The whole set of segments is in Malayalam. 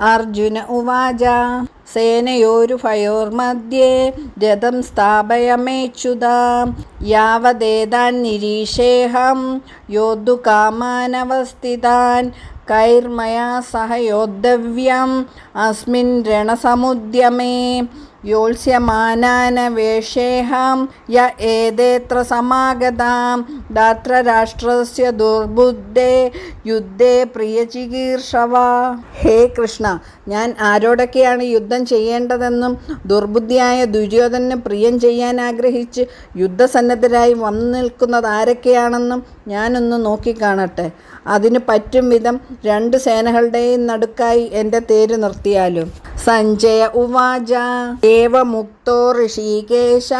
അർജുന ഉവാച. സേനയോരുഭയോർമധ്യേ രഥം സ്ഥാപയമേച്യുത യാവദേതാൻ യോദ്ധു കാമാനവസ്ഥിതാൻ. കൈർമയാ സഹ യോദ്ധവ്യം അസ്മിൻ രണസമുദ്യമേ. യോത്സ്യമാനാനവേഷേഹം യ ഏതേത്ര സമാഗതാം? ദാത്രരാഷ്ട്രസ്യ ദുർബുദ്ധേ യുദ്ധേ പ്രിയചികീർഷവ ഹേ കൃഷ്ണ ഞാൻ ആരോടൊക്കെയാണ് യുദ്ധം ചെയ്യേണ്ടതെന്നും ദുർബുദ്ധിയായ ദുര്യോധനന് പ്രിയം ചെയ്യാൻ ആഗ്രഹിച്ച് യുദ്ധസന്നദ്ധരായി വന്നു നിൽക്കുന്നത് ആരൊക്കെയാണെന്നും ഞാനൊന്ന് നോക്കിക്കാണട്ടെ. അതിന് പറ്റും വിധം രണ്ട് സേനകളുടെയും നടുക്കായി എന്റെ തേര് നിർത്തിയാലും. സഞ്ജയ ഉവാച. ഏവമുക്തോ ഋഷികേശ.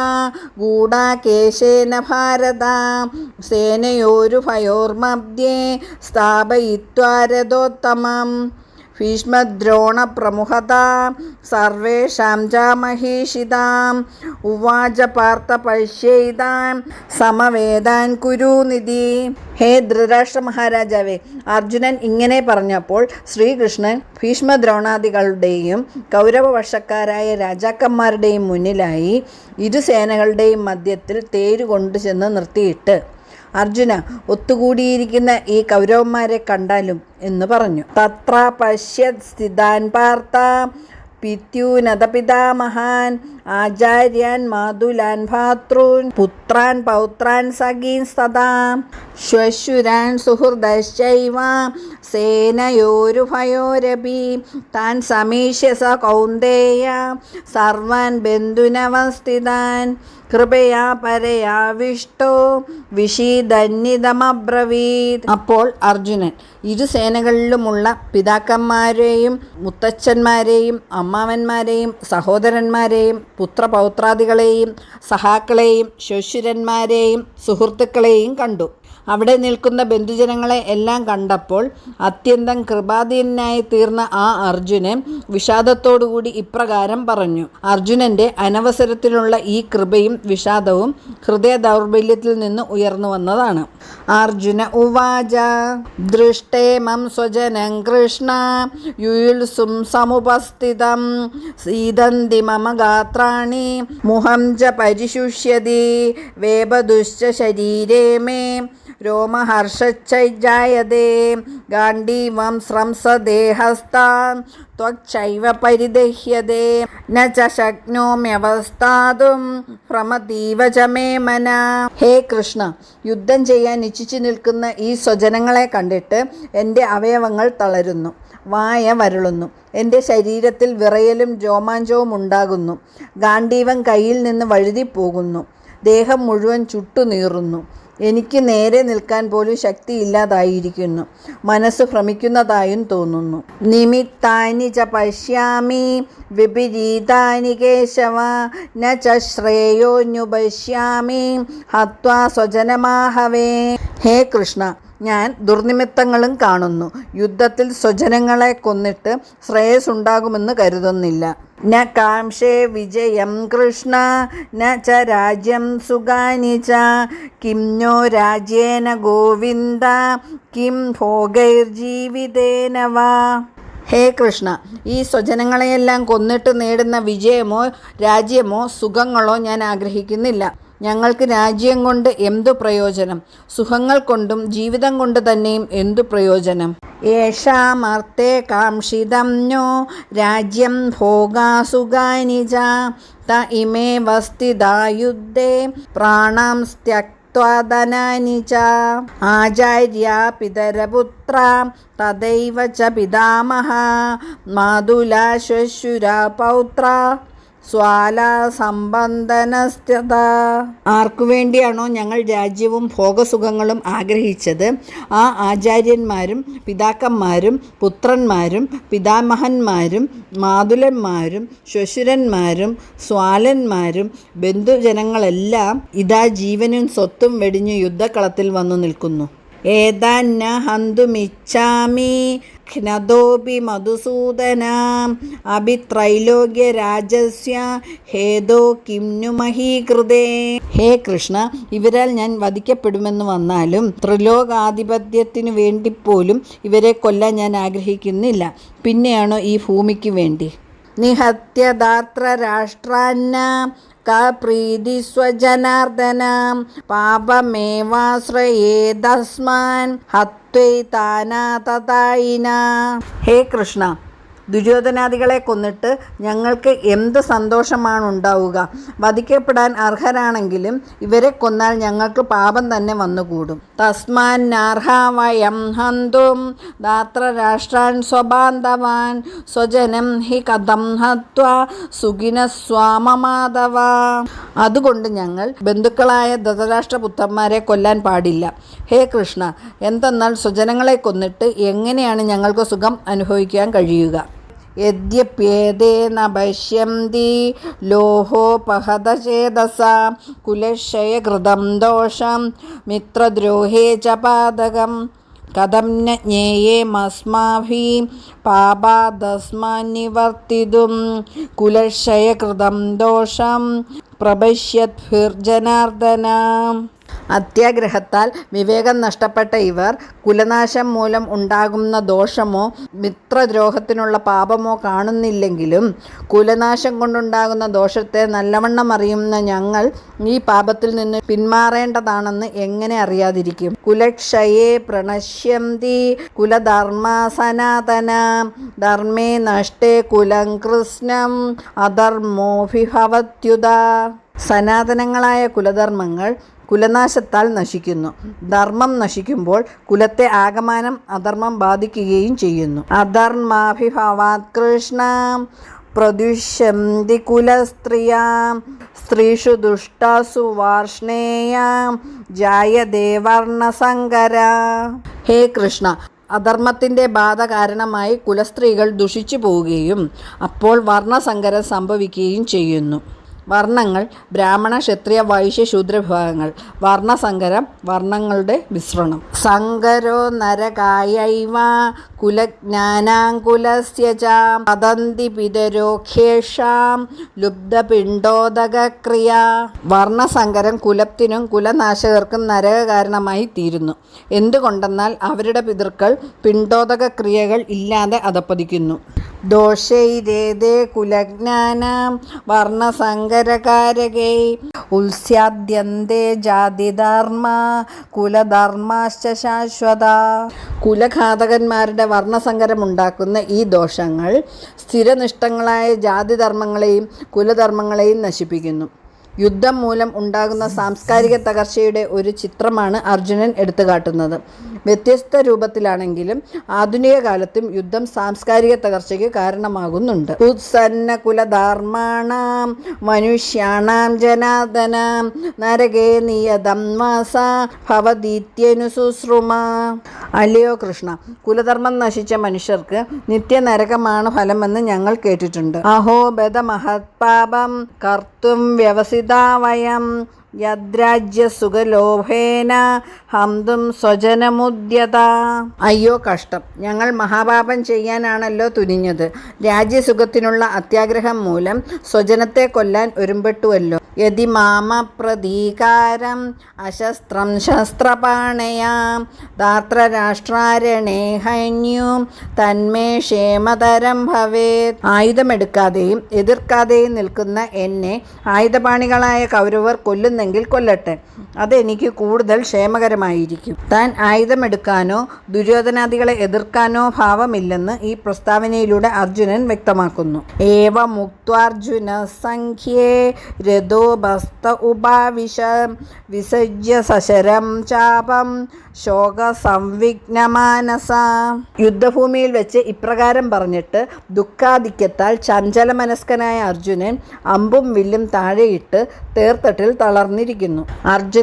ഗൂഢാകേശേന ഭാരത. സേനയോരു ഭയോർമധ്യേ സ്ഥാപയിത്വാരഥോത്തമം സർവേഷാം ച മഹീഷിതാം ഉവാച പാർത്ഥ പശ്യൈതാൻ സമവേദാൻ കുരുനിധി ഹേ ധൃതരാഷ്ട്ര മഹാരാജാവേ അർജുനൻ ഇങ്ങനെ പറഞ്ഞപ്പോൾ ശ്രീകൃഷ്ണൻ ഭീഷ്മദ്രോണാദികളുടെയും കൗരവവശക്കാരായ രാജാക്കന്മാരുടെയും മുന്നിലായി ഇരു സേനകളുടെയും മധ്യത്തിൽ തേര് കൊണ്ടു ചെന്ന് നിർത്തിയിട്ട് അർജുന ഒത്തുകൂടിയിരിക്കുന്ന ഈ കൗരവന്മാരെ കണ്ടാലും എന്ന് പറഞ്ഞു. തത്ര പശ്യത് സ്ഥിതാൻ പാർത്ത പിത്യൂനത പിതാമഹാൻ ആചാര്യാൻ മാതുലാൻ ഭാതൃൻ പുത്രാൻ പൗത്രാൻ സഖീൻ സദാ ശ്വശുരാൻ സുഹൃദശ്ചൈവ സേനയോരുഭയോരപി താൻ സമീഷ്യ സ കൗന്ദേയ സർവാൻ ബന്ധുനവസ്ഥിതാൻ കൃപയാ പരയാവിഷ്ടോ? വിഷീദന്യതമബ്രവീത് അപ്പോൾ അർജുനൻ ഇരു സേനകളിലുമുള്ള പിതാക്കന്മാരെയും മുത്തച്ഛന്മാരെയും അമ്മാവന്മാരെയും സഹോദരന്മാരെയും പുത്രപൗത്രാദികളെയും സഹാക്കളെയും ശ്വശുരന്മാരെയും സുഹൃത്തുക്കളെയും കണ്ടു. അവിടെ നിൽക്കുന്ന ബന്ധുജനങ്ങളെ എല്ലാം കണ്ടപ്പോൾ അത്യന്തം കൃപാധീനായി തീർന്ന ആ അർജുനൻ വിഷാദത്തോടുകൂടി ഇപ്രകാരം പറഞ്ഞു. അർജുനന്റെ അനവസരത്തിലുള്ള ഈ കൃപയും വിഷാദവും ഹൃദയ ദൗർബല്യത്തിൽ നിന്ന് ഉയർന്നു വന്നതാണ്. അർജുന ഉവാച ദൃഷ്ടേമം സ്വജനം കൃഷ്ണ യുൽസും സമുപസ്ഥിതം സീതന്തി മമ ഗാത്രാണി മുഹം ച പരിശുഷ്യതി വേപദുശ്ച ശരീരേ മേ രോമഹർഷച്ചൈജായതേ ഗാണ്ഡീവം പരിദഹ്യതേ ന ച ശക്നോമ്യവസ്ഥാതും ഭ്രമതീവ ച മേ മന ഹേ കൃഷ്ണ യുദ്ധം ചെയ്യാൻ ഇച്ഛിച്ചു നിൽക്കുന്ന ഈ സ്വജനങ്ങളെ കണ്ടിട്ട് എന്റെ അവയവങ്ങൾ തളരുന്നു വായ വരളുന്നു എന്റെ ശരീരത്തിൽ വിറയലും രോമാഞ്ചവും ഉണ്ടാകുന്നു ഗാന്ഡീവൻ കയ്യിൽ നിന്ന് വഴുതിപ്പോകുന്നു ദേഹം മുഴുവൻ ചുട്ടുനീറുന്നു. എനിക്ക് നേരെ നിൽക്കാൻ പോലും ശക്തിയില്ലാതായിരിക്കുന്നു. മനസ്സ് ഭ്രമിക്കുന്നതായും തോന്നുന്നു. നിമിത്താനി ച പശ്യാമി വിപരീതാനി കേശവ ന ച ശ്രേയോന്യുപശ്യാമി ഹത്വാ സ്വജനമാഹവേ. ഹേ കൃഷ്ണ ഞാൻ ദുർനിമിത്തങ്ങളും കാണുന്നു. യുദ്ധത്തിൽ സ്വജനങ്ങളെ കൊന്നിട്ട് ശ്രേയസ് ഉണ്ടാകുമെന്ന് കരുതുന്നില്ല. ന കാംക്ഷേ വിജയം കൃഷ്ണ ന ച രാജ്യം സുഖാനി ച കിം നോ രാജ്യേന ഗോവിന്ദ കിം ഭോഗൈർജീവിതേന വാ. ഹേ കൃഷ്ണ ഈ സ്വജനങ്ങളെയെല്ലാം കൊന്നിട്ട് നേടുന്ന വിജയമോ രാജ്യമോ സുഖങ്ങളോ ഞാൻ ആഗ്രഹിക്കുന്നില്ല. ഞങ്ങൾക്ക് രാജ്യം കൊണ്ട് എന്തു പ്രയോജനം? സുഖങ്ങൾ കൊണ്ടും ജീവിതം കൊണ്ട് തന്നെയും എന്തു പ്രയോജനം? യേഷാമർത്തേ കാംക്ഷിതം നോ രാജ്യം ഭോഗാസുഖാനി ച ത ഇമേ വസ്തിദായുദ്ധേ പ്രാണാം ത്യക്വാദനാനി ച. ആചാര്യ പിതരപുത്ര തദൈവ ച പിതാമഹ മാതുലാ പൗത്ര. സ്വാല സമ്പന്ദനസ്ഥത ആർക്കു വേണ്ടിയാണോ ഞങ്ങൾ രാജ്യവും ഭോഗസുഖങ്ങളും ആഗ്രഹിച്ചത്? ആ ആചാര്യന്മാരും പിതാക്കന്മാരും പുത്രന്മാരും പിതാമഹന്മാരും മാതുലന്മാരും ശ്വശുരന്മാരും സ്വാലന്മാരും ബന്ധുജനങ്ങളെല്ലാം ഇതാ ജീവനും സ്വത്തും വെടിഞ്ഞു യുദ്ധക്കളത്തിൽ വന്നു നിൽക്കുന്നു. ഏതാന്ന ഹന്തുമിച്ഛാമി ഘ്നതോപി മധുസൂദന. അഭിത്രൈലോക്യരാജസ്യ. ഹേതോ കിംനു മഹീകൃതേ. ഹേ കൃഷ്ണ ഇവരാൽ ഞാൻ വധിക്കപ്പെടുമെന്ന് വന്നാലും ത്രിലോകാധിപത്യത്തിനു വേണ്ടിപ്പോലും ഇവരെ കൊല്ലാൻ ഞാൻ ആഗ്രഹിക്കുന്നില്ല. പിന്നെയാണോ ഈ ഭൂമിക്ക് വേണ്ടി? निहत्य धार्तराष्ट्रान्न का प्रीतिस्वजनार्दनां पापमेवाश्रयेदस्मान् हत्वैताना ततायिना हे कृष्ण ദുര്യോധനാദികളെ കൊന്നിട്ട് ഞങ്ങൾക്ക് എന്ത് സന്തോഷമാണ് ഉണ്ടാവുക വധിക്കപ്പെടാൻ അർഹരാണെങ്കിലും ഇവരെ കൊന്നാൽ ഞങ്ങൾക്ക് പാപം തന്നെ വന്നുകൂടും. തസ്മാന്നർഹവയം ഹന്തും ദാത്രരാഷ്ട്രാൻ സ്വബാന്ധവാൻ സ്വജനം ഹി കഥം ഹത്വ സുഖിന സ്വാമമാധവ. അതുകൊണ്ട് ഞങ്ങൾ ബന്ധുക്കളായ ധതരാഷ്ട്രപുത്രന്മാരെ കൊല്ലാൻ പാടില്ല. ഹേ കൃഷ്ണ എന്തെന്നാൽ സ്വജനങ്ങളെ കൊന്നിട്ട് എങ്ങനെയാണ് ഞങ്ങൾക്ക് സുഖം അനുഭവിക്കാൻ കഴിയുക? യദ്യപ്യേതേന പശ്യന്തി ലോഹോപഹതചേതസ കുലക്ഷയകൃതം ദോഷം മിത്രദ്രോഹേ ച പാതകം. കഥം ന ജ്ഞേയേമസ്മാഭിः പാപാദസ്മാനിവർത്തിതും കുലക്ഷയകൃതം ദോഷം. പ്രപശ്യദ്ഭിർജനാർദ്ദന അത്യാഗ്രഹത്താൽ വിവേകം നഷ്ടപ്പെട്ട ഇവർ കുലനാശം മൂലം ഉണ്ടാകുന്ന ദോഷമോ മിത്രദ്രോഹത്തിനുള്ള പാപമോ കാണുന്നില്ലെങ്കിലും കുലനാശം കൊണ്ടുണ്ടാകുന്ന ദോഷത്തെ നല്ലവണ്ണം അറിയുന്ന ഞങ്ങൾ ഈ പാപത്തിൽ നിന്ന് പിന്മാറേണ്ടതാണെന്ന് എങ്ങനെ അറിയാതിരിക്കും? കുലക്ഷയേ പ്രണശ്യന്തി കുലധർമ്മ സനാതന ധർമ്മേ നഷ്ടേ കുലം കൃഷ്ണം അധർമ്മോഭിഭവത്യുത. സനാതനങ്ങളായ കുലധർമ്മങ്ങൾ കുലനാശത്താൽ നശിക്കുന്നു. ധർമ്മം നശിക്കുമ്പോൾ കുലത്തെ ആകമാനം അധർമ്മം ബാധിക്കുകയും ചെയ്യുന്നു. അധർമാഭിഭവാത് കൃഷ്ണ പ്രദുഷ്യന്തി കുലസ്ത്രീയാം സ്ത്രീഷു ദുഷ്ടാസു വാർഷ്ണേയാം ജായദേവർണസങ്കര ഹേ കൃഷ്ണ അധർമ്മത്തിന്റെ ബാധ കാരണമായി കുലസ്ത്രീകൾ ദുഷിച്ചു പോവുകയും അപ്പോൾ വർണസങ്കരം സംഭവിക്കുകയും ചെയ്യുന്നു. വർണങ്ങൾ ബ്രാഹ്മണ ക്ഷത്രിയ വൈശ്യ ശൂദ്ര വിഭാഗങ്ങൾ. വർണസങ്കരം വർണങ്ങളുടെ മിശ്രണം. സങ്കരോ നരകായൈവ കുലജ്ഞാനാങ്കുലസ്യ ച പതന്തി പിതരോഖ്യേഷാം ലുബ്ധപിണ്ഡോദകക്രിയ. വർണസങ്കരം കുലത്തിനും കുലനാശകർക്കും നരക കാരണമായി തീരുന്നു. എന്തുകൊണ്ടെന്നാൽ അവരുടെ പിതൃക്കൾ പിണ്ഡോദക ക്രിയകൾ ഇല്ലാതെ അതപ്പതിക്കുന്നു ദോഷൈരേതേ കുലജ്ഞാനാം വർണസങ്കരകാരകൈ. ഉത്സ്യാദ്യന്തേ ജാതിധർമ്മ കുലധർമാശ്ച ശാശ്വത. കുലഘാതകന്മാരുടെ വർണസങ്കരം ഉണ്ടാക്കുന്ന ഈ ദോഷങ്ങൾ സ്ഥിരനിഷ്ഠങ്ങളായ ജാതിധർമ്മങ്ങളെയും കുലധർമ്മങ്ങളെയും നശിപ്പിക്കുന്നു. യുദ്ധം മൂലം ഉണ്ടാകുന്ന സാംസ്കാരിക തകർച്ചയുടെ ഒരു ചിത്രമാണ് അർജുനൻ എടുത്തുകാട്ടുന്നത്. വ്യത്യസ്ത രൂപത്തിലാണെങ്കിലും ആധുനിക കാലത്തും യുദ്ധം സാംസ്കാരിക തകർച്ചയ്ക്ക് കാരണമാകുന്നുണ്ട്. ഉത്സന്ന കുലധർമാണാം മനുഷ്യാണാം ജനാദനാം നരകേ നിയതം വാസ ഭവതീത്യനുശുശ്രുമ അല്ലയോ കൃഷ്ണ കുലധർമ്മം നശിച്ച മനുഷ്യർക്ക് നിത്യനരകമാണ് ഫലമെന്ന് ഞങ്ങൾ കേട്ടിട്ടുണ്ട്. അഹോ ബദ മഹത്പാപം കർത്തും വ്യവസിതാ വയം. യദ്രാജ്യസുഖലോഭേന ഹന്തും സ്വജനമുദ്യത. അയ്യോ കഷ്ടം. ഞങ്ങൾ മഹാപാപം ചെയ്യാനാണല്ലോ തുനിഞ്ഞത്. രാജ്യസുഖത്തിനുള്ള അത്യാഗ്രഹം മൂലം സ്വജനത്തെ കൊല്ലാൻ ഒരുമ്പെട്ടുവല്ലോ. യതി മാമ പ്രതീകാരം അശസ്ത്രം ശസ്ത്രപാണയാം ധാത്രരാഷ്ട്രാരണേ ഹൈന്യു തന്മേ ക്ഷേമതരം ഭവേത്. ആയുധമെടുക്കാതെയും എതിർക്കാതെയും നിൽക്കുന്ന എന്നെ ആയുധപാണികളായ കൗരവർ കൊല്ലുന്നെങ്കിൽ കൊല്ലട്ടെ. അതെനിക്ക് കൂടുതൽ ക്ഷേമകരമായിരിക്കും. താൻ ആയുധമെടുക്കാനോ ദുര്യോധനാദികളെ എതിർക്കാനോ ഭാവമില്ലെന്ന് ഈ പ്രസ്താവനയിലൂടെ അർജുനൻ വ്യക്തമാക്കുന്നു. ഏവ മുക്വാർജുന സംഖ്യേ രഥോ ഭസ്ത ഉപാവിശ വിസജ്യ സശരം ചാപം ശോക സംവിഘ്നമാനസ യുദ്ധഭൂമിയിൽ വെച്ച് ഇപ്രകാരം പറഞ്ഞിട്ട് ദുഃഖാധിക്യത്താൽ ചഞ്ചലമനസ്കനായ അർജുനൻ അമ്പും വില്ലും താഴെയിട്ട് തേർത്തട്ടിൽ തളർന്നിരിക്കുന്നു.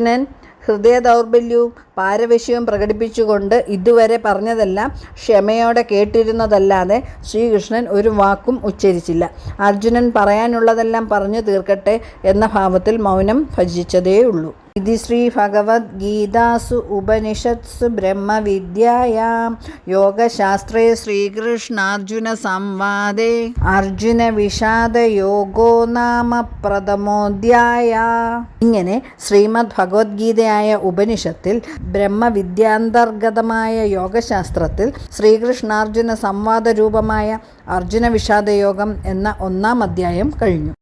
അർജുനൻ ഹൃദയ ദൗർബല്യവും പാരവശ്യവും പ്രകടിപ്പിച്ചുകൊണ്ട് ഇതുവരെ പറഞ്ഞതെല്ലാം ക്ഷമയോടെ കേട്ടിരുന്നതല്ലാതെ ശ്രീകൃഷ്ണൻ ഒരു വാക്കും ഉച്ചരിച്ചില്ല. അർജുനൻ പറയാനുള്ളതെല്ലാം പറഞ്ഞു തീർക്കട്ടെ എന്ന ഭാവത്തിൽ മൗനം ഭജിച്ചതേയുള്ളൂ. ഉപനിഷത്സു ബ്രഹ്മവിദ്യയാം യോഗശാസ്ത്രേ സംവാദേ അർജുന വിഷാദ യോഗോ നാമ പ്രഥമോധ്യായ ഇങ്ങനെ ശ്രീമദ് ഭഗവത്ഗീതയായ ഉപനിഷത്തിൽ ബ്രഹ്മവിദ്യാന്തർഗതമായ യോഗശാസ്ത്രത്തിൽ ശ്രീകൃഷ്ണാർജുന സംവാദ രൂപമായ അർജുന വിഷാദയോഗം എന്ന ഒന്നാം അധ്യായം കഴിഞ്ഞു.